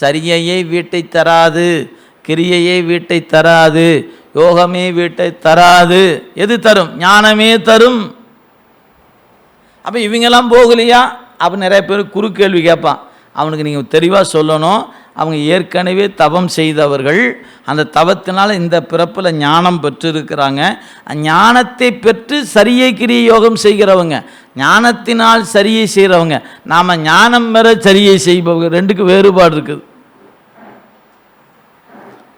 சரியையே வீட்டை தராது கிரியையே வீட்டை தராது யோகமே வீட்டை தராது. எது தரும்? ஞானமே தரும். அப்போ இவங்கெல்லாம் போகலையா? அப்போ நிறைய பேர் குறு கேள்வி கேட்பான். அவனுக்கு நீங்கள் தெளிவாக சொல்லணும். அவங்க ஏற்கனவே தவம் செய்தவர்கள். அந்த தவத்தினால் இந்த பிறப்பில் ஞானம் பெற்றிருக்கிறாங்க. ஞானத்தை பெற்று சரியை கிரிய யோகம் செய்கிறவங்க. ஞானத்தினால் சரியை செய்கிறவங்க நாம் ஞானம் பெற சரியை செய்பவங்க. ரெண்டுக்கு வேறுபாடு இருக்குது.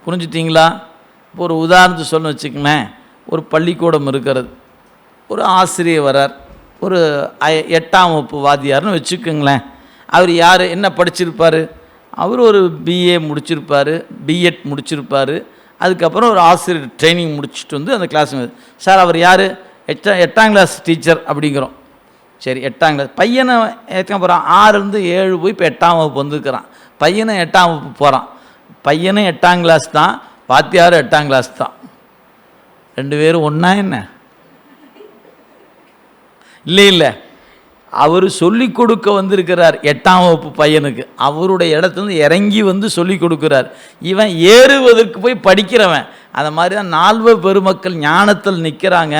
புரிஞ்சுட்டிங்களா? இப்போ ஒரு உதாரணத்துக்கு சொல்லணும் வச்சுக்கங்களேன். ஒரு பள்ளிக்கூடம் இருக்கிறது. ஒரு ஆசிரியர் வரார் ஒரு ஐ- எட்டாம் வகுப்பு வாத்தியார்னு வச்சுக்கோங்களேன். அவர் யார்? என்ன படிச்சிருப்பார்? அவர் ஒரு பிஏ முடிச்சிருப்பார். பிஎட் முடிச்சிருப்பார். அதுக்கப்புறம் ஒரு ஆசிரியர் ட்ரைனிங் முடிச்சுட்டு வந்து அந்த கிளாஸ் சார் அவர் யார்? எட்டா எட்டாம் கிளாஸ் டீச்சர் அப்படிங்கிறோம். சரி எட்டாம் கிளாஸ் பையனை ஏற்க போகிறான் ஆறுலேருந்து ஏழு போய் இப்போ எட்டாம் வகுப்பு வந்துருக்கிறான். பையனை எட்டாம் வகுப்பு போகிறான் பையனும் எட்டாம் கிளாஸ் தான் வாத்தியாரும் எட்டாம் கிளாஸ் தான். ரெண்டு பேரும் ஒன்றா என்ன? இல்லை இல்லை. அவர் சொல்லி கொடுக்க வந்திருக்கிறார் எட்டாம் வகுப்பு பையனுக்கு. அவருடைய இடத்துலேருந்து இறங்கி வந்து சொல்லி கொடுக்குறார். இவன் ஏறுவதற்கு போய் படிக்கிறவன். அந்த மாதிரி தான் நால்வர் பெருமக்கள் ஞானத்தில் நிற்கிறாங்க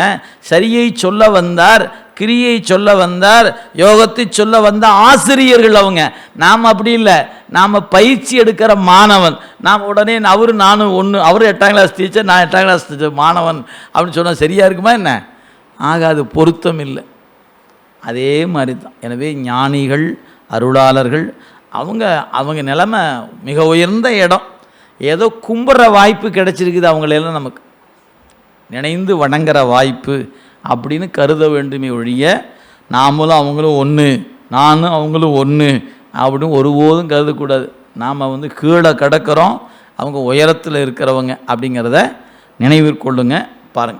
சரியை சொல்ல வந்தார் கிரியை சொல்ல வந்தார் யோகத்தை சொல்ல வந்த ஆசிரியர்கள் அவங்க. நாம் அப்படி இல்லை. நாம் பயிற்சி எடுக்கிற மாணவன். நாம் உடனே அவரு நானும் ஒன்று அவர் எட்டாம் கிளாஸ் டீச்சர் நான் எட்டாம் கிளாஸ் டீச்சர் மாணவன் அப்படின்னு சொன்னால் சரியாக இருக்குமா என்ன? ஆகாது பொருத்தம் இல்லை. அதே மாதிரி தான் எனவே ஞானிகள் அருளாளர்கள் அவங்க அவங்க நிலமை மிக உயர்ந்த இடம். ஏதோ கும்புற வாய்ப்பு கிடைச்சிருக்குது அவங்களெல்லாம் நமக்கு. நினைந்து வணங்குற வாய்ப்பு அப்படின்னு கருத வேண்டுமே ஒழிய நாமளும் அவங்களும் ஒன்று நானும் அவங்களும் ஒன்று அப்படின்னு ஒருபோதும் கருதக்கூடாது நாம் வந்து கீழே கிடக்கிறோம் அவங்க உயரத்தில் இருக்கிறவங்க அப்படிங்கிறத நினைவிற்கொள்ளுங்க பாருங்கள்